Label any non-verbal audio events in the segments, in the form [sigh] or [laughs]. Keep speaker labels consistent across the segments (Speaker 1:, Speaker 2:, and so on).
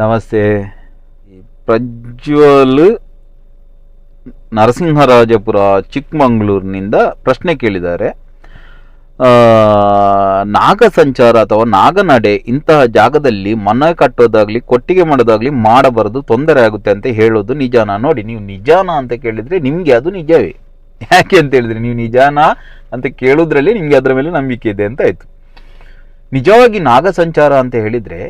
Speaker 1: ನಮಸ್ತೆ. ಪ್ರಜ್ವಲ್ ನರಸಿಂಹರಾಜಪುರ ಚಿಕ್ಕಮಂಗ್ಳೂರಿನಿಂದ ಪ್ರಶ್ನೆ ಕೇಳಿದ್ದಾರೆ. ನಾಗ ಸಂಚಾರ ಅಥವಾ ನಾಗನಡೆ ಇಂತಹ ಜಾಗದಲ್ಲಿ ಮನ ಕಟ್ಟೋದಾಗಲಿ, ಕೊಟ್ಟಿಗೆ ಮಾಡೋದಾಗಲಿ ಮಾಡಬಾರದು, ತೊಂದರೆ ಆಗುತ್ತೆ ಅಂತ ಹೇಳೋದು ನಿಜಾನ? ನೋಡಿ, ನೀವು ನಿಜಾನ ಅಂತ ಕೇಳಿದ್ರೆ ನಿಮಗೆ ಅದು ನಿಜವೇ. ಯಾಕೆ ಅಂತ ಹೇಳಿದ್ರೆ ನೀವು ನಿಜಾನ ಅಂತ ಕೇಳೋದ್ರಲ್ಲಿ ನಿಮಗೆ ಅದರ ಮೇಲೆ ನಂಬಿಕೆ ಇದೆ ಅಂತ ಆಯ್ತು. ನಿಜವಾಗಿ ನಾಗ ಸಂಚಾರ ಅಂತ ಹೇಳಿದ್ರೆ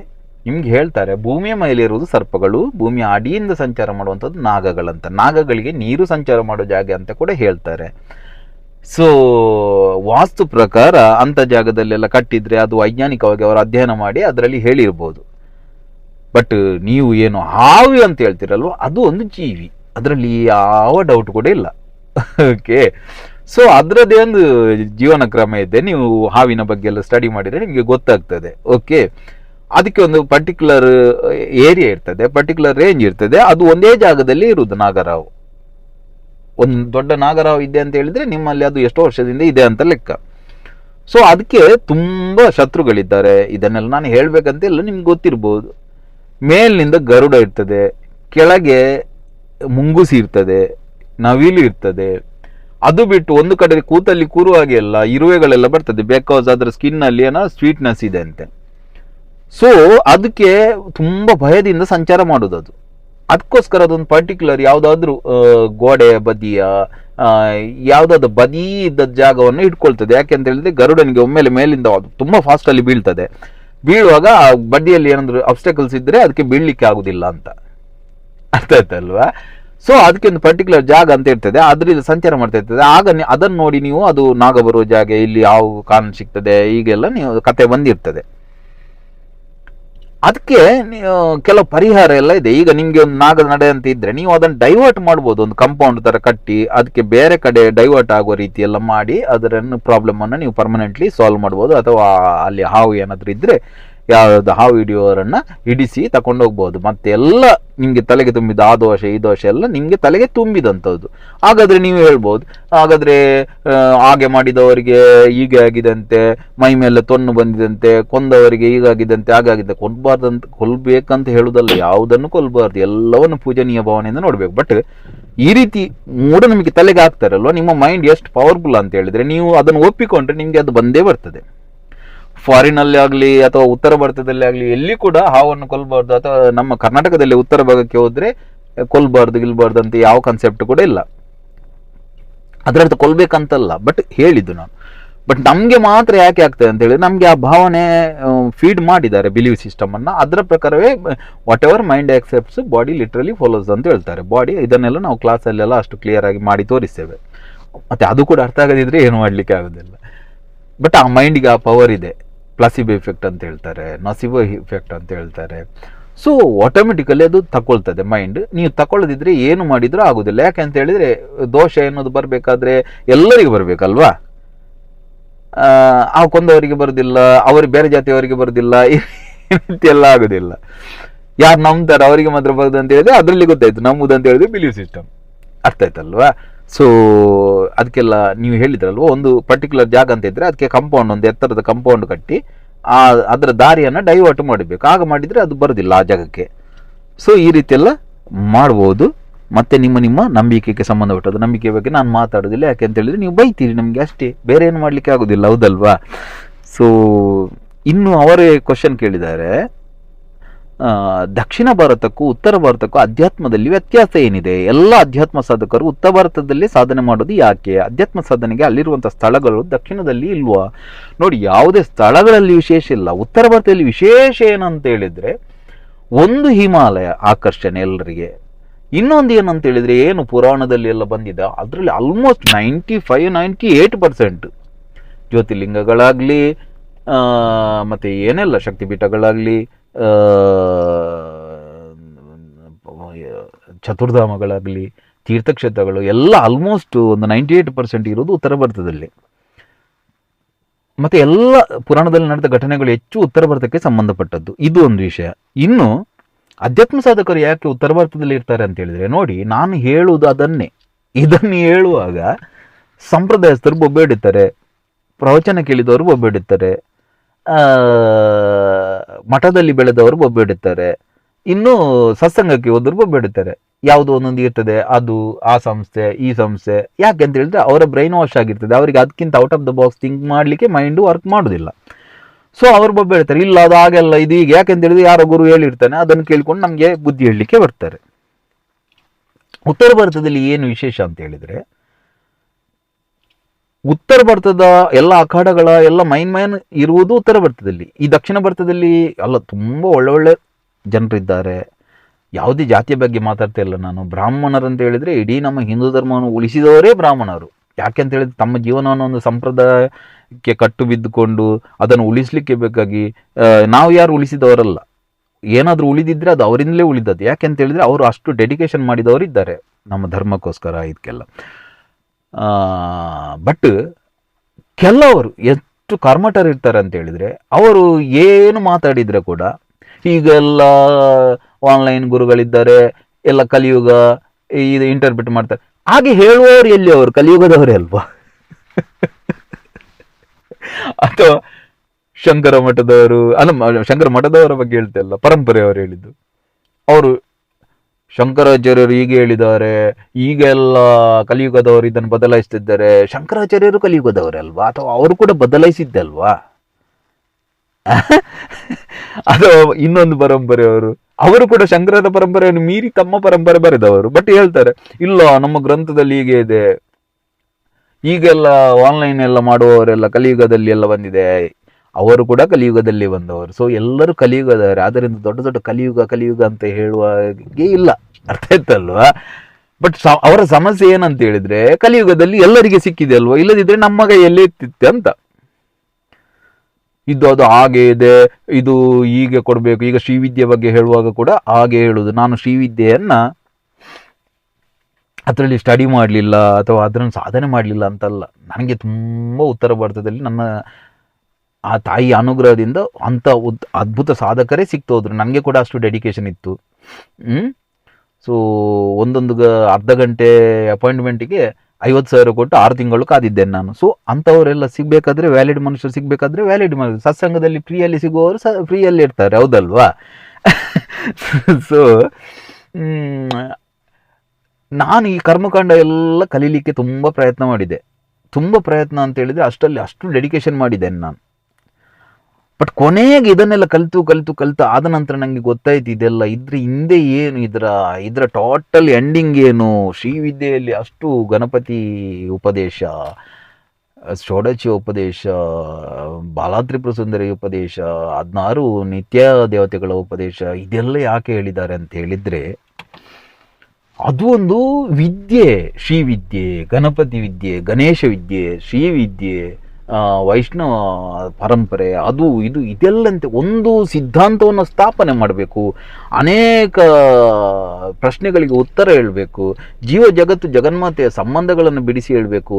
Speaker 1: ನಿಮ್ಗೆ ಹೇಳ್ತಾರೆ, ಭೂಮಿಯ ಮೇಲಿರುವುದು ಸರ್ಪಗಳು, ಭೂಮಿಯ ಅಡಿಯಿಂದ ಸಂಚಾರ ಮಾಡುವಂಥದ್ದು ನಾಗಗಳಂತ. ನಾಗಗಳಿಗೆ ನೀರು ಸಂಚಾರ ಮಾಡೋ ಜಾಗ ಅಂತ ಕೂಡ ಹೇಳ್ತಾರೆ. ಸೊ ವಾಸ್ತು ಪ್ರಕಾರ ಅಂಥ ಜಾಗದಲ್ಲೆಲ್ಲ ಕಟ್ಟಿದ್ರೆ ಅದು ವೈಜ್ಞಾನಿಕವಾಗಿ ಅವರು ಅಧ್ಯಯನ ಮಾಡಿ ಅದರಲ್ಲಿ ಹೇಳಿರ್ಬೋದು. ಬಟ್ ನೀವು ಏನು ಹಾವು ಅಂತ ಹೇಳ್ತೀರಲ್ವ? ಅದು ಒಂದು ಜೀವಿ. ಅದರಲ್ಲಿ ಯಾವ ಡೌಟ್ ಕೂಡ ಇಲ್ಲ. ಓಕೆ ಸೊ ಅದರದ್ದೇ ಒಂದು ಜೀವನ ಕ್ರಮ ಇದೆ. ನೀವು ಹಾವಿನ ಬಗ್ಗೆ ಎಲ್ಲ ಸ್ಟಡಿ ಮಾಡಿದರೆ ನಿಮಗೆ ಗೊತ್ತಾಗ್ತದೆ. ಓಕೆ ಅದಕ್ಕೆ ಒಂದು ಪರ್ಟಿಕ್ಯುಲರ್ ಏರಿಯಾ ಇರ್ತದೆ ಪರ್ಟಿಕ್ಯುಲರ್ ರೇಂಜ್ ಇರ್ತದೆ. ಅದು ಒಂದೇ ಜಾಗದಲ್ಲಿ ಇರುವುದು ನಾಗರಾವು. ಒಂದು ದೊಡ್ಡ ನಾಗರಾವು ಇದೆ ಅಂತ ಹೇಳಿದ್ರೆ ನಿಮ್ಮಲ್ಲಿ ಅದು ಎಷ್ಟೋ ವರ್ಷದಿಂದ ಇದೆ ಅಂತ ಲೆಕ್ಕ. ಸೊ ಅದಕ್ಕೆ ತುಂಬ ಶತ್ರುಗಳಿದ್ದಾರೆ. ಇದನ್ನೆಲ್ಲ ನಾನು ಹೇಳಬೇಕಂತ ಇಲ್ಲ, ನಿಮ್ಗೆ ಗೊತ್ತಿರ್ಬೋದು. ಮೇಲಿನಿಂದ ಗರುಡ ಇರ್ತದೆ, ಕೆಳಗೆ ಮುಂಗುಸಿ ಇರ್ತದೆ, ನವಿಲು ಇರ್ತದೆ. ಅದು ಬಿಟ್ಟು ಒಂದು ಕಡೆ ಕೂತಲ್ಲಿ ಕೂರುವಾಗೆಲ್ಲ ಇರುವೆಗಳೆಲ್ಲ ಬರ್ತದೆ. ಬಿಕಾಸ್ ಅದರ ಸ್ಕಿನ್ನಲ್ಲಿ ಏನೋ ಸ್ವೀಟ್ನೆಸ್ ಇದೆ ಅಂತೆ. ಸೊ ಅದಕ್ಕೆ ತುಂಬ ಭಯದಿಂದ ಸಂಚಾರ ಮಾಡೋದು ಅದು. ಅದಕ್ಕೋಸ್ಕರ ಅದೊಂದು ಪರ್ಟಿಕ್ಯುಲರ್ ಯಾವುದಾದ್ರೂ ಗೋಡೆ, ಬದಿಯ ಯಾವುದಾದ್ರು ಬದಿ ಇದ್ದ ಜಾಗವನ್ನು ಇಟ್ಕೊಳ್ತದೆ. ಯಾಕೆ ಅಂತ ಹೇಳಿದ್ರೆ ಗರುಡನಿಗೆ ಒಮ್ಮೆಲೆ ಮೇಲಿಂದ ಅದು ತುಂಬಾ ಫಾಸ್ಟ್ ಅಲ್ಲಿ ಬೀಳ್ತದೆ. ಬೀಳುವಾಗ ಆ ಬದಿಯಲ್ಲಿ ಏನಾದ್ರು ಅಬ್ಸ್ಟಕಲ್ಸ್ ಇದ್ದರೆ ಅದಕ್ಕೆ ಬೀಳ್ಲಿಕ್ಕೆ ಆಗುದಿಲ್ಲ ಅಂತ. ಅರ್ಥ ಆಯ್ತಲ್ವಾ? ಸೊ ಅದಕ್ಕೆ ಒಂದು ಪರ್ಟಿಕ್ಯುಲರ್ ಜಾಗ ಅಂತ ಇರ್ತದೆ. ಅದರಿಂದ ಸಂಚಾರ ಮಾಡ್ತಾ ಇರ್ತದೆ. ಆಗ ಅದನ್ನ ನೋಡಿ ನೀವು ಅದು ನಾಗ ಬರುವ ಜಾಗ, ಇಲ್ಲಿ ಯಾವ ಕಾರಣ ಸಿಗ್ತದೆ ಈಗೆಲ್ಲ ನೀವು ಕತೆ ಬಂದಿರ್ತದೆ. ಅದಕ್ಕೆ ಕೆಲವು ಪರಿಹಾರ ಎಲ್ಲ ಇದೆ. ಈಗ ನಿಮಗೆ ಒಂದು ನಾಗದ ನಡೆ ಅಂತ ಇದ್ರೆ, ನೀವು ಅದನ್ನು ಡೈವರ್ಟ್ ಮಾಡ್ಬೋದು. ಒಂದು ಕಂಪೌಂಡ್ ತರ ಕಟ್ಟಿ, ಅದಕ್ಕೆ ಬೇರೆ ಕಡೆ ಡೈವರ್ಟ್ ಆಗುವ ರೀತಿ ಎಲ್ಲ ಮಾಡಿ, ಅದರನ್ನು ಪ್ರಾಬ್ಲಮ್ ಅನ್ನ ನೀವು ಪರ್ಮನೆಂಟ್ಲಿ ಸಾಲ್ವ್ ಮಾಡ್ಬೋದು. ಅಥವಾ ಅಲ್ಲಿ ಹಾವು ಏನಾದರೂ ಇದ್ರೆ ಯಾವ್ದು ಹಾವು ಹಿಡಿಯೋರನ್ನ ಹಿಡಿಸಿ ತಕೊಂಡು ಹೋಗ್ಬೋದು. ಮತ್ತೆ ಎಲ್ಲ ನಿಮ್ಗೆ ತಲೆಗೆ ತುಂಬಿದ ಆ ದೋಷ, ಈ ದೋಷ ಎಲ್ಲ ನಿಮಗೆ ತಲೆಗೆ ತುಂಬಿದಂಥದ್ದು. ಹಾಗಾದ್ರೆ ನೀವು ಹೇಳ್ಬೋದು. ಹಾಗಾದ್ರೆ ಹಾಗೆ ಮಾಡಿದವರಿಗೆ ಹೀಗೆ ಆಗಿದಂತೆ, ಮೈ ಮೇಲೆ ತೊನ್ನು ಬಂದಿದಂತೆ, ಕೊಂದವರಿಗೆ ಹೀಗಾಗಿದಂತೆ ಹಾಗಾಗಿದೆ ಕೊಲ್ಬಾರ್ದಂತ, ಕೊಲ್ಬೇಕಂತ ಹೇಳುದಲ್ಲ ಯಾವುದನ್ನು ಕೊಲ್ಬಾರ್ದು. ಎಲ್ಲವನ್ನು ಪೂಜನೀಯ ಭಾವನೆಯಿಂದ ನೋಡ್ಬೇಕು. ಬಟ್ ಈ ರೀತಿ ಮೂಢನಂಬಿಕೆ ತಲೆಗೆ ಹಾಕ್ತಾರಲ್ವ? ನಿಮ್ಮ ಮೈಂಡ್ ಎಷ್ಟು ಪವರ್ಫುಲ್ ಅಂತ ಹೇಳಿದ್ರೆ ನೀವು ಅದನ್ನು ಒಪ್ಪಿಕೊಂಡ್ರೆ ನಿಮಗೆ ಅದು ಬಂದೇ ಬರ್ತದೆ. ಫಾರಿನ್ ಅಲ್ಲಿ ಆಗ್ಲಿ ಅಥವಾ ಉತ್ತರ ಭಾರತದಲ್ಲಿ ಆಗ್ಲಿ, ಎಲ್ಲಿ ಕೂಡ ಹಾವನ್ನು ಕೊಲ್ಬಾರ್ದು ಅಥವಾ ನಮ್ಮ ಕರ್ನಾಟಕದಲ್ಲಿ ಉತ್ತರ ಭಾಗಕ್ಕೆ ಹೋದ್ರೆ ಕೊಲ್ಬಾರ್ದು, ಗಿಲ್ಬಾರ್ದು ಅಂತ ಯಾವ ಕಾನ್ಸೆಪ್ಟ್ ಕೂಡ ಇಲ್ಲ. ಅದರರ್ಥ ಕೊಲ್ಬೇಕಂತಲ್ಲ ಬಟ್ ಹೇಳಿದ್ದು ನಾನು. ಬಟ್ ನಮಗೆ ಮಾತ್ರ ಯಾಕೆ ಆಗ್ತದೆ ಅಂತ ಹೇಳಿದ್ರೆ, ನಮಗೆ ಆ ಭಾವನೆ ಫೀಡ್ ಮಾಡಿದ್ದಾರೆ ಬಿಲೀವ್ ಸಿಸ್ಟಮ್ ಅನ್ನ. ಅದರ ಪ್ರಕಾರವೇ whatever mind accepts body literally follows ಅಂತ ಹೇಳ್ತಾರೆ. ಬಾಡಿ ಇದನ್ನೆಲ್ಲ ನಾವು ಕ್ಲಾಸಲ್ಲೆಲ್ಲ ಅಷ್ಟು ಕ್ಲಿಯರ್ ಆಗಿ ಮಾಡಿ ತೋರಿಸ್ತೇವೆ. ಮತ್ತೆ ಅದು ಕೂಡ ಅರ್ಥ ಆಗದಿದ್ರೆ ಏನು ಮಾಡ್ಲಿಕ್ಕೆ ಆಗೋದಿಲ್ಲ. ಬಟ್ ಆ ಮೈಂಡಿಗೆ ಆ ಪವರ್ ಇದೆ. ಪ್ಲಾಸಿಬೋ ಇಫೆಕ್ಟ್ ಅಂತ ಹೇಳ್ತಾರೆ, ನಸಿಬೋ ಇಫೆಕ್ಟ್ ಅಂತ ಹೇಳ್ತಾರೆ. ಸೊ ಆಟೋಮೆಟಿಕಲಿ ಅದು ತಗೊಳ್ತದೆ ಮೈಂಡ್ ನೀವು ತಗೊಳ್ಳದಿದ್ರೆ ಏನು ಮಾಡಿದ್ರೂ ಆಗೋದಿಲ್ಲ. ಯಾಕೆ ಅಂತ ಹೇಳಿದ್ರೆ, ದೋಷ ಅನ್ನೋದು ಬರಬೇಕಾದ್ರೆ ಎಲ್ಲರಿಗೂ ಬರಬೇಕಲ್ವಾ? ಆ ಕೊಂದವರಿಗೆ ಬರೋದಿಲ್ಲ ಅವ್ರಿಗೆ ಬೇರೆ ಜಾತಿಯವರಿಗೆ ಬರೋದಿಲ್ಲ ಎಲ್ಲ ಆಗುದಿಲ್ಲ. ಯಾರು ನಂಬ್ತಾರೆ, ಅವರಿಗೆ ಮಾತ್ರ ಬರೋದು ಅಂತ ಹೇಳಿದ್ರೆ ಅದರಲ್ಲಿ ಗೊತ್ತಾಯ್ತು ನಮ್ಮದು ಅಂತ ಹೇಳಿದ್ರೆ ಬಿಲೀವ್ ಸಿಸ್ಟಮ್ ಅರ್ಥ ಆಯ್ತಲ್ವಾ? ಸೊ ಅದಕ್ಕೆಲ್ಲ ನೀವು ಹೇಳಿದ್ರಲ್ವ, ಒಂದು ಪರ್ಟಿಕ್ಯುಲರ್ ಜಾಗ ಅಂತ ಇದ್ರೆ ಅದಕ್ಕೆ ಕಂಪೌಂಡ್ ಒಂದು ಎತ್ತರದ ಕಂಪೌಂಡ್ ಕಟ್ಟಿ, ಆ, ಅದರ ದಾರಿಯನ್ನು ಡೈವರ್ಟ್ ಮಾಡಬೇಕು. ಆಗ ಮಾಡಿದರೆ ಅದು ಬರೋದಿಲ್ಲ ಆ ಜಾಗಕ್ಕೆ. ಸೊ ಈ ರೀತಿ ಎಲ್ಲ ಮಾಡ್ಬೋದು. ಮತ್ತೆ ನಿಮ್ಮ ನಿಮ್ಮ ನಂಬಿಕೆಗೆ ಸಂಬಂಧಪಟ್ಟದ್ದು ನಂಬಿಕೆ ಬಗ್ಗೆ ನಾನು ಮಾತಾಡೋದಿಲ್ಲ. ಯಾಕೆ ಅಂತ ಹೇಳಿದ್ರೆ ನೀವು ಬೈತೀರಿ ನಮಗೆ ಅಷ್ಟೇ. ಬೇರೆ ಏನು ಮಾಡಲಿಕ್ಕೆ ಆಗೋದಿಲ್ಲ, ಹೌದಲ್ವಾ? ಸೊ ಇನ್ನು ಅವರೇ ಕ್ವಶನ್ ಕೇಳಿದ್ದಾರೆ. ದಕ್ಷಿಣ ಭಾರತಕ್ಕೂ ಉತ್ತರ ಭಾರತಕ್ಕೂ ಅಧ್ಯಾತ್ಮದಲ್ಲಿ ವ್ಯತ್ಯಾಸ ಏನಿದೆ? ಎಲ್ಲ ಅಧ್ಯಾತ್ಮ ಸಾಧಕರು ಉತ್ತರ ಭಾರತದಲ್ಲಿ ಸಾಧನೆ ಮಾಡೋದು ಯಾಕೆ? ಅಧ್ಯಾತ್ಮ ಸಾಧನೆಗೆ ಅಲ್ಲಿರುವಂಥ ಸ್ಥಳಗಳು ದಕ್ಷಿಣದಲ್ಲಿ ಇಲ್ವಾ? ನೋಡಿ, ಯಾವುದೇ ಸ್ಥಳಗಳಲ್ಲಿ ವಿಶೇಷ ಇಲ್ಲ. ಉತ್ತರ ಭಾರತದಲ್ಲಿ ವಿಶೇಷ ಏನಂತ ಹೇಳಿದರೆ, ಒಂದು ಹಿಮಾಲಯ ಆಕರ್ಷಣೆ ಎಲ್ಲರಿಗೆ ಇನ್ನೊಂದು ಏನಂತ ಹೇಳಿದರೆ, ಏನು ಪುರಾಣದಲ್ಲಿ ಎಲ್ಲ ಬಂದಿದೆ, ಅದರಲ್ಲಿ almost ninety five ninety eight percent ಜ್ಯೋತಿರ್ಲಿಂಗಗಳಾಗಲಿ ಮತ್ತು ಏನೆಲ್ಲ ಶಕ್ತಿಪೀಠಗಳಾಗಲಿ ಚತುರ್ಧಾಮಗಳಾಗಲಿ ತೀರ್ಥಕ್ಷೇತ್ರಗಳು ಎಲ್ಲ ಆಲ್ಮೋಸ್ಟ್ ಒಂದು ನೈಂಟಿ ಏಟ್ ಪರ್ಸೆಂಟ್ ಇರೋದು ಉತ್ತರ ಭಾರತದಲ್ಲಿ. ಮತ್ತೆ ಎಲ್ಲ ಪುರಾಣದಲ್ಲಿ ನಡೆದ ಘಟನೆಗಳು ಹೆಚ್ಚು ಉತ್ತರ ಭಾರತಕ್ಕೆ ಸಂಬಂಧಪಟ್ಟದ್ದು. ಇದು ಒಂದು ವಿಷಯ. ಇನ್ನು ಅಧ್ಯಾತ್ಮ ಸಾಧಕರು ಯಾಕೆ ಉತ್ತರ ಭಾರತದಲ್ಲಿ ಇರ್ತಾರೆ ಅಂತ ಹೇಳಿದ್ರೆ ನೋಡಿ ನಾನು ಹೇಳುವುದು ಅದನ್ನೇ. ಇದನ್ನು ಹೇಳುವಾಗ ಸಂಪ್ರದಾಯಸ್ಥರು ಬೊಬ್ಬೆಡಿತಾರೆ ಪ್ರವಚನ ಕೇಳಿದವರು ಬೊಬ್ಬೆಡುತ್ತಾರೆ ಆ, ಮಠದಲ್ಲಿ ಬೆಳೆದವರು ಬೊಬ್ಬೆಡುತ್ತಾರೆ ಇನ್ನು ಸತ್ಸಂಗಕ್ಕೆ ಬೊಬ್ಬೆ ಬೊಬ್ಬೆಡುತ್ತಾರೆ ಯಾವುದೋ ಒಂದೊಂದು ಇರ್ತದೆ, ಅದು, ಆ ಸಂಸ್ಥೆ, ಈ ಸಂಸ್ಥೆ. ಯಾಕೆ ಅಂತ ಹೇಳಿದ್ರೆ ಅವರ ಬ್ರೈನ್ ವಾಶ್ ಆಗಿರ್ತದೆ. ಅವರಿಗೆ ಅದಕ್ಕಿಂತ out of the box think ಮಾಡಲಿಕ್ಕೆ ಮೈಂಡ್ ವರ್ಕ್ ಮಾಡೋದಿಲ್ಲ. ಸೊ ಅವ್ರು ಬೊಬ್ಬೆ ಹೇಳ್ತಾರೆ ಇಲ್ಲ, ಅದು ಹಾಗೆಲ್ಲ, ಇದು ಈಗ ಯಾಕೆಂತ ಹೇಳಿದ್ರೆ ಯಾರೋ ಗುರು ಹೇಳಿರ್ತಾನೆ, ಅದನ್ನು ಕೇಳ್ಕೊಂಡು ನಮಗೆ ಬುದ್ಧಿ ಹೇಳಲಿಕ್ಕೆ ಬರ್ತಾರೆ. ಉತ್ತರ ಭಾರತದಲ್ಲಿ ಏನು ವಿಶೇಷ ಅಂತ ಹೇಳಿದ್ರೆ ಉತ್ತರ ಭಾರತದ ಎಲ್ಲ ಅಖಾಡಗಳ ಎಲ್ಲ ಮೈನ್ ಮೈನ್ ಇರುವುದು ಉತ್ತರ ಭಾರತದಲ್ಲಿ. ಈ ದಕ್ಷಿಣ ಭಾರತದಲ್ಲಿ ಅಲ್ಲ, ತುಂಬ ಒಳ್ಳೆ ಒಳ್ಳೆ ಜನರಿದ್ದಾರೆ ಯಾವುದೇ ಜಾತಿಯ ಬಗ್ಗೆ ಮಾತಾಡ್ತಾ ಇಲ್ಲ ನಾನು. ಬ್ರಾಹ್ಮಣರಂತ ಹೇಳಿದ್ರೆ ಇಡೀ ನಮ್ಮ ಹಿಂದೂ ಧರ್ಮವನ್ನು ಉಳಿಸಿದವರೇ ಬ್ರಾಹ್ಮಣರು. ಯಾಕೆ ಅಂತ ಹೇಳಿದ್ರೆ ತಮ್ಮ ಜೀವನವನ್ನು ಒಂದು ಸಂಪ್ರದಾಯಕ್ಕೆ ಕಟ್ಟು ಬಿದ್ದುಕೊಂಡು ಅದನ್ನು ಉಳಿಸಲಿಕ್ಕೆ ಬೇಕಾಗಿ ನಾವು ಯಾರು ಉಳಿಸಿದವರಲ್ಲ. ಏನಾದರೂ ಉಳಿದಿದ್ರೆ ಅದು ಅವರಿಂದಲೇ ಉಳಿದದ್ದು. ಯಾಕೆ ಅಂತ ಹೇಳಿದ್ರೆ ಅವರು ಅಷ್ಟು ಡೆಡಿಕೇಶನ್ ಮಾಡಿದವರು ಇದ್ದಾರೆ ನಮ್ಮ ಧರ್ಮಕ್ಕೋಸ್ಕರ ಇದಕ್ಕೆಲ್ಲ. ಬಟ್ ಕೆಲವರು ಎಷ್ಟು ಕರ್ಮಠರು ಇರ್ತಾರೆ ಅಂತ ಹೇಳಿದರೆ ಅವರು ಏನು ಮಾತಾಡಿದರೆ ಕೂಡ ಈಗೆಲ್ಲ ಆನ್ಲೈನ್ ಗುರುಗಳಿದ್ದಾರೆ, ಎಲ್ಲ ಕಲಿಯುಗ ಇದು ಇಂಟರ್ಪ್ರಿಟ್ ಮಾಡ್ತಾರೆ. ಹಾಗೆ ಹೇಳುವವರು ಎಲ್ಲಿ ಅವರು ಕಲಿಯುಗದವರೇ ಅಲ್ವಾ? ಅಥವಾ ಶಂಕರ ಮಠದವರು, ಅಲ್ಲ ಶಂಕರ ಮಠದವರ ಬಗ್ಗೆ ಹೇಳ್ತಾ ಇಲ್ಲ ಪರಂಪರೆಯವರು ಹೇಳಿದ್ದು. ಅವರು ಶಂಕರಾಚಾರ್ಯರು ಹೀಗೆ ಹೇಳಿದ್ದಾರೆ ಈಗೆಲ್ಲ ಕಲಿಯುಗದವರು ಇದನ್ನು ಬದಲಾಯಿಸ್ತಿದ್ದಾರೆ. ಶಂಕರಾಚಾರ್ಯರು ಕಲಿಯುಗದವರೇ ಅಲ್ವಾ? ಅಥವಾ ಅವರು ಕೂಡ ಬದಲಾಯಿಸಿದ್ದಲ್ವಾ ಅದು ಇನ್ನೊಂದು ಪರಂಪರೆಯವರು ಅವರು. ಕೂಡ ಶಂಕರರ ಪರಂಪರೆಯನ್ನು ಮೀರಿ ತಮ್ಮ ಪರಂಪರೆ ಬರೆದವರು, ಬಟ್ ಹೇಳ್ತಾರೆ, ಇಲ್ಲ, ನಮ್ಮ ಗ್ರಂಥದಲ್ಲಿ ಹೀಗೆ ಇದೆ. ಈಗೆಲ್ಲ ಆನ್ಲೈನ್ ಎಲ್ಲ ಮಾಡುವವರೆಲ್ಲ ಕಲಿಯುಗದಲ್ಲಿ ಎಲ್ಲ ಬಂದಿದೆ. ಅವರು ಕೂಡ ಕಲಿಯುಗದಲ್ಲಿ ಬಂದವರು. ಸೊ ಎಲ್ಲರೂ ಕಲಿಯುಗದವರು. ಆದ್ದರಿಂದ ದೊಡ್ಡ ದೊಡ್ಡ ಕಲಿಯುಗ ಕಲಿಯುಗ ಅಂತ ಹೇಳುವಾಗೆ ಇಲ್ಲ. ಅರ್ಥ ಆಯ್ತಲ್ವಾ? ಬಟ್ ಅವರ ಸಮಸ್ಯೆ ಏನಂತ ಹೇಳಿದ್ರೆ, ಕಲಿಯುಗದಲ್ಲಿ ಎಲ್ಲರಿಗೆ ಸಿಕ್ಕಿದೆ ಅಲ್ವಾ? ಇಲ್ಲದಿದ್ರೆ ನಮ್ಮ ಕೈಯಲ್ಲಿ ಇರ್ತಿತ್ತೆ ಅಂತ. ಇದು ಅದು ಹಾಗೆ ಇದೆ, ಇದು ಹೀಗೆ ಕೊಡಬೇಕು. ಈಗ ಶ್ರೀವಿದ್ಯೆ ಬಗ್ಗೆ ಹೇಳುವಾಗ ಕೂಡ ಹಾಗೆ ಹೇಳುದು. ನಾನು ಶ್ರೀವಿದ್ಯೆಯನ್ನ ಅದರಲ್ಲಿ ಸ್ಟಡಿ ಮಾಡಲಿಲ್ಲ ಅಥವಾ ಅದನ್ನು ಸಾಧನೆ ಮಾಡಲಿಲ್ಲ ಅಂತಲ್ಲ. ನನಗೆ ತುಂಬ ಉತ್ತರ ಭಾರತದಲ್ಲಿ ನನ್ನ ಆ ತಾಯಿ ಅನುಗ್ರಹದಿಂದ ಅಂಥ ಉದ್, ಅದ್ಭುತ ಸಾಧಕರೇ ಸಿಕ್ತೋದ್ರು. ನನಗೆ ಕೂಡ ಅಷ್ಟು ಡೆಡಿಕೇಶನ್ ಇತ್ತು. ಸೊ ಒಂದೊಂದು ಅರ್ಧ ಗಂಟೆ ಅಪಾಯಿಂಟ್ಮೆಂಟಿಗೆ ಐವತ್ತು ಸಾವಿರ ಕೊಟ್ಟು ಆರು ತಿಂಗಳು ಕಾದಿದ್ದೇನೆ ನಾನು. ಸೊ ಅಂಥವರೆಲ್ಲ ಸಿಗಬೇಕಾದ್ರೆ ವ್ಯಾಲಿಡ್ ಮನುಷ್ಯರು ಸಿಗಬೇಕಾದ್ರೆ ವ್ಯಾಲಿಡ್ ಮನುಷ್ಯರು ಸತ್ಸಂಗದಲ್ಲಿ ಫ್ರೀಯಲ್ಲಿ ಸಿಗುವವರು ಸ ಫ್ರೀಯಲ್ಲಿ ಇರ್ತಾರೆ. ಹೌದಲ್ವಾ? [laughs] ಸೊ ನಾನು ಈ ಕರ್ಮಕಾಂಡ ಎಲ್ಲ ಕಲೀಲಿಕ್ಕೆ ತುಂಬ ಪ್ರಯತ್ನ ಮಾಡಿದೆ. ತುಂಬ ಪ್ರಯತ್ನ ಅಂತ ಹೇಳಿದರೆ ಅಷ್ಟರಲ್ಲಿ ಅಷ್ಟು ಡೆಡಿಕೇಶನ್ ಮಾಡಿದ್ದೇನೆ ನಾನು. ಬಟ್ ಕೊನೆಗೆ ಇದನ್ನೆಲ್ಲ ಕಲಿತು ಕಲಿತು ಕಲಿತು ಆದ ನಂತರ ನನಗೆ ಗೊತ್ತಾಯ್ತು ಇದೆಲ್ಲ ಇದ್ರ ಹಿಂದೆ ಏನು, ಇದರ ಇದರ ಟೋಟಲ್ ಎಂಡಿಂಗ್ ಏನು? ಶ್ರೀವಿದ್ಯೆಯಲ್ಲಿ ಅಷ್ಟು ಗಣಪತಿ ಉಪದೇಶ ಷೋಡಚಿ ಉಪದೇಶ ಬಾಲಾತ್ರಿಪುರ ಸುಂದರಿ ಉಪದೇಶ, ಹದಿನಾರು ನಿತ್ಯ ದೇವತೆಗಳ ಉಪದೇಶ, ಇದೆಲ್ಲ ಯಾಕೆ ಹೇಳಿದ್ದಾರೆ ಅಂತ ಹೇಳಿದರೆ, ಅದು ಒಂದು ವಿದ್ಯೆ, ಶ್ರೀವಿದ್ಯೆ, ಗಣಪತಿ ವಿದ್ಯೆ, ಗಣೇಶ ವಿದ್ಯೆ, ಶ್ರೀವಿದ್ಯೆ ವೈಷ್ಣವ ಪರಂಪರೆ, ಅದು ಇದು ಇದೆಲ್ಲಂತೆ ಒಂದು ಸಿದ್ಧಾಂತವನ್ನು ಸ್ಥಾಪನೆ ಮಾಡಬೇಕು, ಅನೇಕ ಪ್ರಶ್ನೆಗಳಿಗೆ ಉತ್ತರ ಹೇಳಬೇಕು, ಜೀವ ಜಗತ್ತು ಜಗನ್ಮಾತೆಯ ಸಂಬಂಧಗಳನ್ನು ಬಿಡಿಸಿ ಹೇಳಬೇಕು,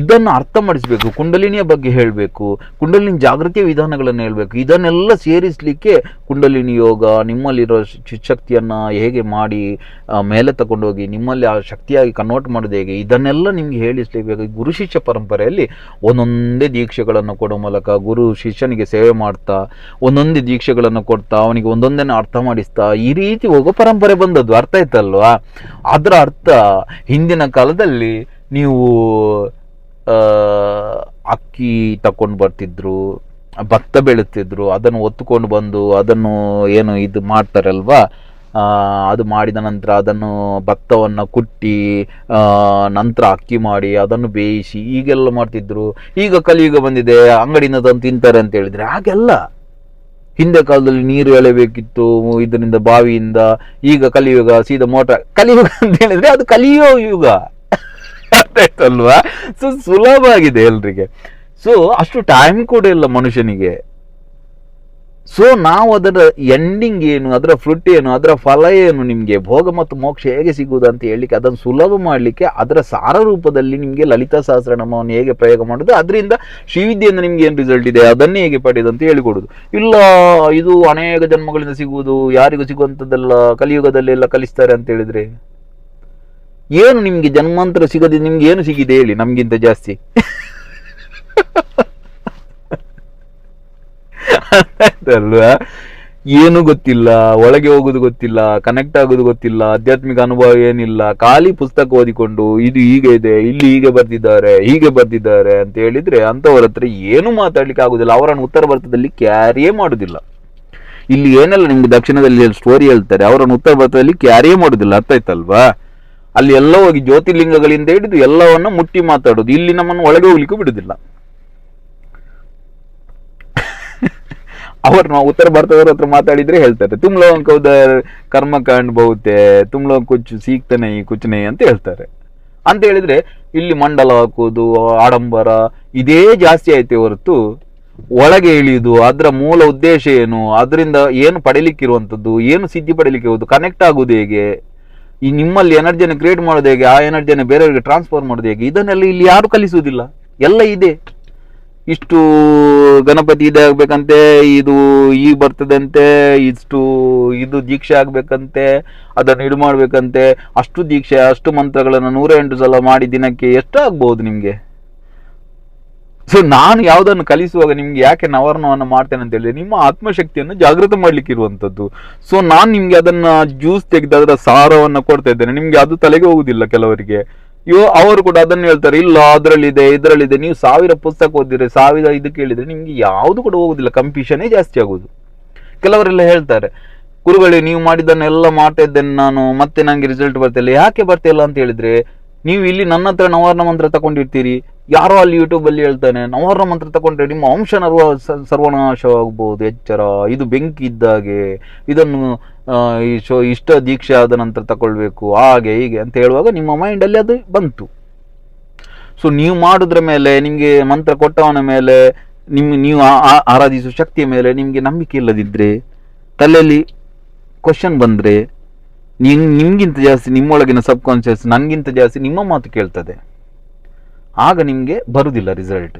Speaker 1: ಇದನ್ನು ಅರ್ಥ ಮಾಡಿಸಬೇಕು, ಕುಂಡಲಿನಿಯ ಬಗ್ಗೆ ಹೇಳಬೇಕು, ಕುಂಡಲಿನ ಜಾಗೃತಿಯ ವಿಧಾನಗಳನ್ನು ಹೇಳಬೇಕು, ಇದನ್ನೆಲ್ಲ ಸೇರಿಸಲಿಕ್ಕೆ ಕುಂಡಲಿನಿ ಯೋಗ, ನಿಮ್ಮಲ್ಲಿರೋ ಶಕ್ತಿಯನ್ನು ಹೇಗೆ ಮಾಡಿ ಮೇಲೆ ತಗೊಂಡೋಗಿ, ನಿಮ್ಮಲ್ಲಿ ಆ ಶಕ್ತಿಯಾಗಿ ಕನ್ವರ್ಟ್ ಮಾಡೋದು ಹೇಗೆ, ಇದನ್ನೆಲ್ಲ ನಿಮಗೆ ಹೇಳಿಸಲೇಬೇಕು ಗುರು ಶಿಷ್ಯ ಪರಂಪರೆಯಲ್ಲಿ ಒಂದೊಂದೇ ದೀಕ್ಷೆಗಳನ್ನು ಕೊಡೋ ಮೂಲಕ ಗುರು ಶಿಷ್ಯನಿಗೆ ಸೇವೆ ಮಾಡ್ತಾ, ಒಂದೊಂದೇ ದೀಕ್ಷೆಗಳನ್ನು ಕೊಡ್ತಾ, ಅವನಿಗೆ ಒಂದೊಂದನ್ನು ಅರ್ಥ ಮಾಡಿಸ್ತಾ, ಈ ರೀತಿ ಹೋಗೋ ಪರಂಪರೆ ಬಂದದ್ದು ಅರ್ಥ ಆಯ್ತಲ್ವಾ? ಅದರ ಅರ್ಥ ಹಿಂದಿನ ಕಾಲದಲ್ಲಿ ನೀವು ಅಕ್ಕಿ ತಕೊಂಡು ಬರ್ತಿದ್ರು, ಭತ್ತ ಬೆಳೀತಿದ್ರು ಅದನ್ನು ಒತ್ತುಕೊಂಡು ಬಂದು ಅದನ್ನು ಏನು ಇದು ಮಾಡ್ತಾರಲ್ವಾ? ಅದು ಮಾಡಿದ ನಂತರ ಅದನ್ನು ಭತ್ತವನ್ನು ಕುಟ್ಟಿ ನಂತರ ಅಕ್ಕಿ ಮಾಡಿ ಅದನ್ನು ಬೇಯಿಸಿ ಈಗೆಲ್ಲ ಮಾಡ್ತಿದ್ರು. ಈಗ ಕಲಿಯುಗ ಬಂದಿದೆ, ಅಂಗಡಿಯಿಂದ ತಂದು ತಿಂತಾರೆ ಅಂತ ಹೇಳಿದರೆ ಹಾಗೆಲ್ಲ. ಹಿಂದೆ ಕಾಲದಲ್ಲಿ ನೀರು ಎಳೆಬೇಕಿತ್ತು, ಇದರಿಂದ ಬಾವಿಯಿಂದ ಈಗ ಕಲಿಯುಗ, ಸೀದಾ ಮೋಟರ್, ಕಲಿಯುಗ ಅಂತ ಹೇಳಿದ್ರೆ ಅದು ಕಲಿಯೋ ಯುಗ. ಅಲ್ವಾ ಸೊ ಸುಲಭ ಆಗಿದೆ ಎಲ್ರಿಗೆ. ಸೊ ಅಷ್ಟು ಟೈಮ್ ಕೂಡ ಇಲ್ಲ ಮನುಷ್ಯನಿಗೆ. ಸೊ ನಾವು ಅದರ ಎಂಡಿಂಗ್ ಏನು, ಅದರ ಫ್ರುಟ್ ಏನು, ಅದರ ಫಲ ಏನು ನಿಮಗೆ ಭೋಗ ಮತ್ತು ಮೋಕ್ಷ ಹೇಗೆ ಸಿಗುವುದು ಅಂತ ಹೇಳಲಿಕ್ಕೆ ಅದನ್ನು ಸುಲಭ ಮಾಡಲಿಕ್ಕೆ ಅದರ ಸಾರ ರೂಪದಲ್ಲಿ ನಿಮಗೆ ಲಲಿತಾ ಸಹಸ್ರನಾಮವನ್ನು ಹೇಗೆ ಪ್ರಯೋಗ ಮಾಡೋದು ಅದರಿಂದ ಶ್ರೀವಿದ್ಯೆಯಿಂದ ನಿಮ್ಗೆ ಏನು ರಿಸಲ್ಟ್ ಇದೆ, ಅದನ್ನೇ ಹೇಗೆ ಪಡೆಯೋದು ಅಂತ ಹೇಳಿಕೊಡುದು ಇಲ್ಲ, ಇದು ಅನೇಕ ಜನ್ಮಗಳಿಂದ ಸಿಗುವುದು, ಯಾರಿಗೂ ಸಿಗುವಂಥದ್ದೆಲ್ಲ ಕಲಿಯುಗದಲ್ಲೆಲ್ಲ ಕಲಿಸ್ತಾರೆ ಅಂತ ಹೇಳಿದ್ರೆ? ಏನು ನಿಮಗೆ ಜನ್ಮಾಂತರ ಸಿಗದೆ ನಿಮ್ಗೆ ಏನು ಸಿಗಿದೆ ಹೇಳಿ, ನಮಗಿಂತ ಜಾಸ್ತಿ? [laughs] ಅಲ್ವಾ? ಏನು ಗೊತ್ತಿಲ್ಲ, ಒಳಗೆ ಹೋಗೋದು ಗೊತ್ತಿಲ್ಲ ಕನೆಕ್ಟ್ ಆಗೋದು ಗೊತ್ತಿಲ್ಲ, ಆಧ್ಯಾತ್ಮಿಕ ಅನುಭವ ಏನಿಲ್ಲ, ಖಾಲಿ ಪುಸ್ತಕ ಓದಿಕೊಂಡು ಇದು ಹೀಗೆ ಇದೆ, ಇಲ್ಲಿ ಹೀಗೆ ಬರ್ದಿದ್ದಾರೆ ಹೀಗೆ ಬರ್ದಿದ್ದಾರೆ ಅಂತ ಹೇಳಿದ್ರೆ ಅಂತವ್ರ ಹತ್ರ ಏನು ಮಾತಾಡ್ಲಿಕ್ಕೆ ಆಗುದಿಲ್ಲ. ಅವರನ್ನು ಉತ್ತರ ಭಾರತದಲ್ಲಿ ಕ್ಯಾರಿಯೇ ಮಾಡುದಿಲ್ಲ. ಇಲ್ಲಿ ಏನೆಲ್ಲ ನಿಮ್ಗೆ ದಕ್ಷಿಣದಲ್ಲಿ ಸ್ಟೋರಿ ಹೇಳ್ತಾರೆ, ಅವರನ್ನು ಉತ್ತರ ಭಾರತದಲ್ಲಿ ಕ್ಯಾರಿಯೇ ಮಾಡುದಿಲ್ಲ. ಅರ್ಥ ಆಯ್ತಲ್ವಾ? ಅಲ್ಲಿ ಎಲ್ಲ ಹೋಗಿ ಜ್ಯೋತಿರ್ಲಿಂಗಗಳಿಂದ ಹಿಡಿದು ಎಲ್ಲವನ್ನ ಮುಟ್ಟಿ ಮಾತಾಡೋದು. ಇಲ್ಲಿ ನಮ್ಮನ್ನು ಒಳಗೆ ಹೋಗ್ಲಿಕ್ಕೂ ಬಿಡುದಿಲ್ಲ. ಅವ್ರು ನಾವು ಉತ್ತರ ಭಾರತದವ್ರ ಹತ್ರ ಮಾತಾಡಿದ್ರೆ ಹೇಳ್ತಾರೆ. ತುಮ್ ಲೋಗನ್ ಕರ್ಮ ಕರ್ಮಕಾಂಡ್ ಬಹುತೆ ತುಮ್ ಕುಚ್ಚು ಕುಚ್ ಈ ಕುಚ್ಚನೆ ಅಂತ ಹೇಳ್ತಾರೆ. ಅಂತ ಹೇಳಿದ್ರೆ ಇಲ್ಲಿ ಮಂಡಲ ಹಾಕೋದು ಆಡಂಬರ, ಇದೇ ಜಾಸ್ತಿ ಐತೆ ಹೊರತು ಒಳಗೆ ಇಳಿಯುದು ಅದರ ಮೂಲ ಉದ್ದೇಶ ಏನು, ಅದರಿಂದ ಏನು ಪಡಿಲಿಕ್ಕಿರುವಂಥದ್ದು, ಏನು ಸಿದ್ಧಿ ಪಡಿಲಿಕ್ಕೆ ಹೋಗುದು ಕನೆಕ್ಟ್ ಆಗೋದು ಹೇಗೆ, ಈ ನಿಮ್ಮಲ್ಲಿ ಎನರ್ಜಿಯನ್ನು ಕ್ರಿಯೇಟ್ ಮಾಡೋದು ಹೇಗೆ, ಆ ಎನರ್ಜಿಯನ್ನು ಬೇರೆಯವರಿಗೆ ಟ್ರಾನ್ಸ್ಫರ್ ಮಾಡೋದು ಹೇಗೆ, ಇದನ್ನೆಲ್ಲ ಇಲ್ಲಿ ಯಾರು ಕಲಿಸುವುದಿಲ್ಲ. ಎಲ್ಲ ಇದೆ. ಇಷ್ಟು ಗಣಪತಿ ಇದೆ ಆಗ್ಬೇಕಂತೆ, ಇದು ಈ ಬರ್ತದಂತೆ, ಇಷ್ಟು ಇದು ದೀಕ್ಷೆ ಆಗ್ಬೇಕಂತೆ, ಅದನ್ನು ಇದು ಮಾಡ್ಬೇಕಂತೆ, ಅಷ್ಟು ದೀಕ್ಷೆ, ಅಷ್ಟು ಮಂತ್ರಗಳನ್ನು ನೂರ ಎಂಟು ಸಲ ಮಾಡಿ ದಿನಕ್ಕೆ ಎಷ್ಟು ಆಗ್ಬಹುದು ನಿಮ್ಗೆ? ಸೊ, ನಾನು ಯಾವುದನ್ನು ಕಲಿಸುವಾಗ ನಿಮ್ಗೆ ಯಾಕೆ ನವರ್ಣವನ್ನು ಮಾಡ್ತೇನೆ ಅಂತ ಹೇಳಿದ್ರೆ, ನಿಮ್ಮ ಆತ್ಮಶಕ್ತಿಯನ್ನು ಜಾಗೃತ ಮಾಡ್ಲಿಕ್ಕೆ ಇರುವಂತದ್ದು ಸೊ, ನಾನು ನಿಮ್ಗೆ ಅದನ್ನ ಜ್ಯೂಸ್ ತೆಗೆದ ಅದರ ಸಾರವನ್ನ ಕೊಡ್ತಾ ಇದ್ದೇನೆ. ನಿಮ್ಗೆ ಅದು ತಲೆಗೆ ಹೋಗುದಿಲ್ಲ ಕೆಲವರಿಗೆ. ಇವ ಅವರು ಕೂಡ ಅದನ್ನು ಹೇಳ್ತಾರೆ, ಇಲ್ಲ, ಅದರಲ್ಲಿದೆ, ಇದರಲ್ಲಿದೆ, ನೀವು ಸಾವಿರ ಪುಸ್ತಕ ಓದಿದ್ರೆ ಸಾವಿರ ಇದು ಕೇಳಿದ್ರೆ ನಿಮ್ಗೆ ಯಾವುದು ಕೂಡ ಹೋಗುದಿಲ್ಲ ಕಂಪಿಷನೇ ಜಾಸ್ತಿ ಆಗುದು. ಕೆಲವರೆಲ್ಲ ಹೇಳ್ತಾರೆ, ಗುರುಗಳೇ, ನೀವು ಮಾಡಿದ್ದನ್ನೆಲ್ಲ ಮಾಡ್ತಾ ನಾನು, ಮತ್ತೆ ನಂಗೆ ರಿಸಲ್ಟ್ ಬರ್ತಿಲ್ಲ, ಯಾಕೆ ಬರ್ತಿಲ್ಲ? ಅಂತ ಹೇಳಿದ್ರೆ, ನೀವು ಇಲ್ಲಿ ನನ್ನ ಹತ್ರ ನವಾರ್ಣ ಮಂತ್ರ ತಗೊಂಡಿರ್ತೀರಿ ಯಾರೋ ಅಲ್ಲಿ ಯೂಟ್ಯೂಬಲ್ಲಿ ಹೇಳ್ತಾನೆ ನವರ ಮಂತ್ರ ತಗೊಂಡ್ರೆ ನಿಮ್ಮ ಅಂಶ ನರ್ವ ಸರ್ವನಾಶವಾಗಬಹುದು ಎಚ್ಚರ. ಇದು ಬೆಂಕಿ ಇದ್ದಾಗೆ ಇದನ್ನು ಇಷ್ಟ ದೀಕ್ಷೆ ಆದ ನಂತರ ತಗೊಳ್ಬೇಕು ಹಾಗೆ, ಹೀಗೆ ಅಂತ ಹೇಳುವಾಗ ನಿಮ್ಮ ಮೈಂಡಲ್ಲಿ ಅದು ಬಂತು. ಸೊ ನೀವು ಮಾಡಿದ್ರ ಮೇಲೆ, ನಿಮಗೆ ಮಂತ್ರ ಕೊಟ್ಟವನ ಮೇಲೆ, ನಿಮ್, ನೀವು ಆರಾಧಿಸುವ ಶಕ್ತಿಯ ಮೇಲೆ ನಿಮಗೆ ನಂಬಿಕೆ ಇಲ್ಲದಿದ್ರೆ, ತಲೆಯಲ್ಲಿ ಕ್ವಶನ್ ಬಂದ್ರೆ ನಿಮಗಿಂತ ಜಾಸ್ತಿ, ನಿಮ್ಮೊಳಗಿನ ಸಬ್ ಕಾನ್ಶಿಯಸ್ ನನಗಿಂತ ಜಾಸ್ತಿ ನಿಮ್ಮ ಮಾತು ಕೇಳ್ತದೆ. ಆಗ ನಿಮಗೆ ಬರುವುದಿಲ್ಲ ರಿಸಲ್ಟ್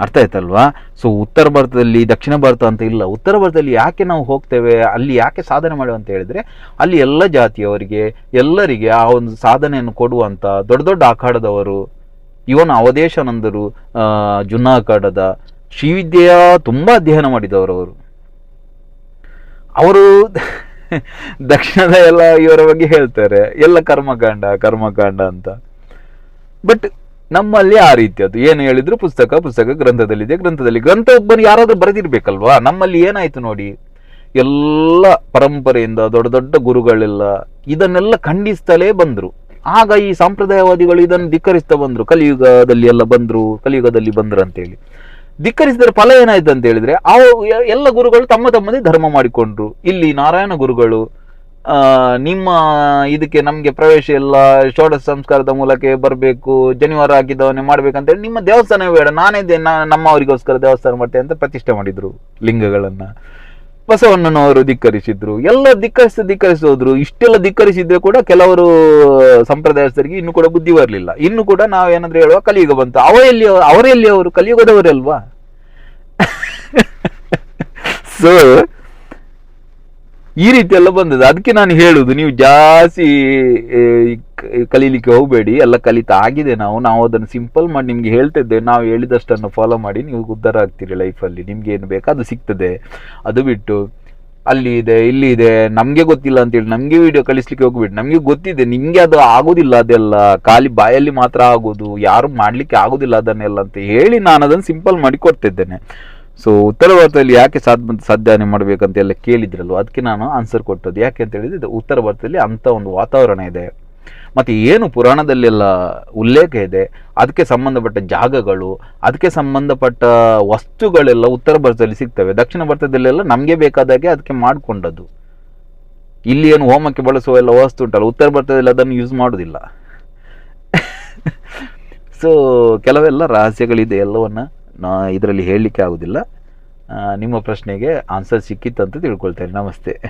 Speaker 1: ಅರ್ಥ ಆಯ್ತಲ್ವಾ? ಸೊ ಉತ್ತರ ಭಾರತದಲ್ಲಿ, ದಕ್ಷಿಣ ಭಾರತ ಅಂತ ಇಲ್ಲ. ಉತ್ತರ ಭಾರತದಲ್ಲಿ ಯಾಕೆ ನಾವು ಹೋಗ್ತೇವೆ? ಅಲ್ಲಿ ಯಾಕೆ ಸಾಧನೆ ಮಾಡುವ ಅಂತ ಹೇಳಿದ್ರೆ, ಅಲ್ಲಿ ಎಲ್ಲ ಜಾತಿಯವರಿಗೆ, ಎಲ್ಲರಿಗೆ ಆ ಒಂದು ಸಾಧನೆಯನ್ನು ಕೊಡುವಂತ ದೊಡ್ಡ ದೊಡ್ಡ ಅಖಾಡದವರು, ಇವನ್ ಅವಧೇಶಾನಂದರು ಜುನ್ನಾ ಅಖಾಡದ ಶ್ರೀವಿದ್ಯೆಯ ತುಂಬಾ ಅಧ್ಯಯನ ಮಾಡಿದವರು ಅವರು. ಅವರು [laughs] ದಕ್ಷಿಣದ ಎಲ್ಲ ಇವರ ಬಗ್ಗೆ ಹೇಳ್ತಾರೆ. ಎಲ್ಲ ಕರ್ಮಕಾಂಡ ಕರ್ಮಕಾಂಡ ಅಂತ. ಬಟ್ ನಮ್ಮಲ್ಲಿ ಆ ರೀತಿ ಅದು. ಏನು ಹೇಳಿದ್ರು ಪುಸ್ತಕ ಪುಸ್ತಕ ಗ್ರಂಥದಲ್ಲಿದೆ, ಗ್ರಂಥದಲ್ಲಿ ಗ್ರಂಥ ಒಬ್ಬನು ಯಾರಾದರೂ ಬರೆದಿರ್ಬೇಕಲ್ವಾ? ನಮ್ಮಲ್ಲಿ ಏನಾಯ್ತು ನೋಡಿ, ಎಲ್ಲ ಪರಂಪರೆಯಿಂದ ದೊಡ್ಡ ದೊಡ್ಡ ಗುರುಗಳೆಲ್ಲ ಇದನ್ನೆಲ್ಲ ಖಂಡಿಸ್ತಲೇ ಬಂದ್ರು. ಆಗ ಈ ಸಾಂಪ್ರದಾಯವಾದಿಗಳು ಇದನ್ನು ಧಿಕ್ಕರಿಸ್ತಾ ಬಂದ್ರು. ಕಲಿಯುಗದಲ್ಲಿ ಎಲ್ಲ ಬಂದ್ರು, ಕಲಿಯುಗದಲ್ಲಿ ಬಂದ್ರು ಅಂತೇಳಿ. ಧಿಕ್ಕರಿಸಿದರೆ ಫಲ ಏನಾಯ್ತು ಅಂತ ಹೇಳಿದ್ರೆ ಅವು ಎಲ್ಲ ಗುರುಗಳು ತಮ್ಮ ತಮ್ಮದೇ ಧರ್ಮ ಮಾಡಿಕೊಂಡ್ರು. ಇಲ್ಲಿ ನಾರಾಯಣ ಗುರುಗಳು ನಿಮ್ಮ ಇದಕ್ಕೆ ನಮಗೆ ಪ್ರವೇಶ ಇಲ್ಲ ಷೋಡಶ ಸಂಸ್ಕಾರದ ಮೂಲಕ ಬರಬೇಕು, ಜನಿವಾರ ಹಾಕಿದವನ್ನೇ ಮಾಡ್ಬೇಕಂತೇಳಿ ನಿಮ್ಮ ದೇವಸ್ಥಾನ ಬೇಡ. ನಾನೇ ನಮ್ಮವರಿಗೋಸ್ಕರ ದೇವಸ್ಥಾನ ಮಾಡ್ತೇನೆ ಅಂತ ಪ್ರತಿಷ್ಠೆ ಮಾಡಿದ್ರು ಲಿಂಗಗಳನ್ನ. ಬಸವಣ್ಣನವರು ಧಿಕ್ಕರಿಸಿದ್ರು. ಎಲ್ಲ ಧಿಕ್ಕರಿಸಿ ಧಿಕ್ಕರಿಸೋದ್ರು ಇಷ್ಟೆಲ್ಲ ಧಿಕ್ಕರಿಸಿದ್ರೆ ಕೂಡ ಕೆಲವರು ಸಂಪ್ರದಾಯಸ್ಥರಿಗೆ ಇನ್ನು ಕೂಡ ಬುದ್ಧಿ ಬರಲಿಲ್ಲ. ಇನ್ನು ಕೂಡ ನಾವೇನಾದ್ರೂ ಹೇಳುವ ಕಲಿಯುಗ ಬಂತು. ಅವ ಎಲ್ಲಿ ಅವರೇ ಅವರು ಕಲಿಯುಗದವರಲ್ವಾ ಸೊ [laughs] ಈ ರೀತಿ ಎಲ್ಲ ಬಂದದ್ದು. ಅದಕ್ಕೆ ನಾನು ಹೇಳುದು, ನೀವು ಜಾಸ್ತಿ ಕಲೀಲಿಕ್ಕೆ ಹೋಗಬೇಡಿ, ಎಲ್ಲ ಕಲಿತ ಆಗಿದೆ ನಾವು. ನಾವು ಅದನ್ನು ಸಿಂಪಲ್ ಮಾಡಿ ನಿಮ್ಗೆ ಹೇಳ್ತಿದ್ದೇವೆ ನಾವು ಹೇಳಿದಷ್ಟನ್ನು ಫಾಲೋ ಮಾಡಿ ನೀವು ಉದ್ಧಾರ ಆಗ್ತೀರಿ ಲೈಫಲ್ಲಿ ನಿಮ್ಗೆ ಏನು ಬೇಕು ಅದು ಸಿಗ್ತದೆ. ಅದು ಬಿಟ್ಟು, ಅಲ್ಲಿ ಇದೆ, ಇಲ್ಲಿ ಇದೆ, ನಮಗೆ ಗೊತ್ತಿಲ್ಲ ಅಂತೇಳಿ ನಮಗೆ ವಿಡಿಯೋ ಕಳಿಸ್ಲಿಕ್ಕೆ ಹೋಗ್ಬಿಟ್ಟು ನಮಗೆ ಗೊತ್ತಿದೆ, ನಿಮಗೆ ಅದು ಆಗೋದಿಲ್ಲ ಅದೆಲ್ಲ. ಖಾಲಿ ಬಾಯಲ್ಲಿ ಮಾತ್ರ ಆಗೋದು. ಯಾರು ಮಾಡ್ಲಿಕ್ಕೆ ಆಗೋದಿಲ್ಲ ಅದನ್ನೆಲ್ಲ ಅಂತ ಹೇಳಿ ನಾನು ಅದನ್ನು ಸಿಂಪಲ್ ಮಾಡಿ ಕೊಡ್ತಿದ್ದೇನೆ. ಸೊ ಉತ್ತರ ಭಾರತದಲ್ಲಿ ಯಾಕೆ ಸಾಧ್ ಸಾಧನೆ ಮಾಡಬೇಕಂತೆಲ್ಲ ಎಲ್ಲ ಕೇಳಿದ್ರಲ್ವ? ಅದಕ್ಕೆ ನಾನು ಆನ್ಸರ್ ಕೊಟ್ಟದ್ದು. ಯಾಕೆ ಅಂತ ಹೇಳಿದ್ರೆ ಉತ್ತರ ಭಾರತದಲ್ಲಿ ಅಂತ ಒಂದು ವಾತಾವರಣ ಇದೆ. ಮತ್ತೆ ಏನು ಪುರಾಣದಲ್ಲೆಲ್ಲ ಉಲ್ಲೇಖ ಇದೆ, ಅದಕ್ಕೆ ಸಂಬಂಧಪಟ್ಟ ಜಾಗಗಳು, ಅದಕ್ಕೆ ಸಂಬಂಧಪಟ್ಟ ವಸ್ತುಗಳೆಲ್ಲ ಉತ್ತರ ಭಾರತದಲ್ಲಿ ಸಿಗ್ತವೆ. ದಕ್ಷಿಣ ಭಾರತದಲ್ಲೆಲ್ಲ ನಮಗೆ ಬೇಕಾದಾಗೆ ಅದಕ್ಕೆ ಮಾಡಿಕೊಂಡದ್ದು. ಇಲ್ಲಿ ಏನು ಹೋಮಕ್ಕೆ ಬಳಸುವ ಎಲ್ಲ ವಸ್ತು ಉಂಟಲ್ಲ, ಉತ್ತರ ಭಾರತದಲ್ಲಿ ಅದನ್ನು ಯೂಸ್ ಮಾಡೋದಿಲ್ಲ. ಸೊ [laughs] ಕೆಲವೆಲ್ಲ ರಹಸ್ಯಗಳಿದೆ ಎಲ್ಲವನ್ನ. ನಾ ಇದರಲ್ಲಿ ಹೇಳಲಿಕ್ಕೆ ಆಗೋದಿಲ್ಲ. ನಿಮ್ಮ ಪ್ರಶ್ನೆಗೆ ಆನ್ಸರ್ ಸಿಕ್ಕಿತ್ತಂತ ತಿಳ್ಕೊಳ್ತೇನೆ. ನಮಸ್ತೆ.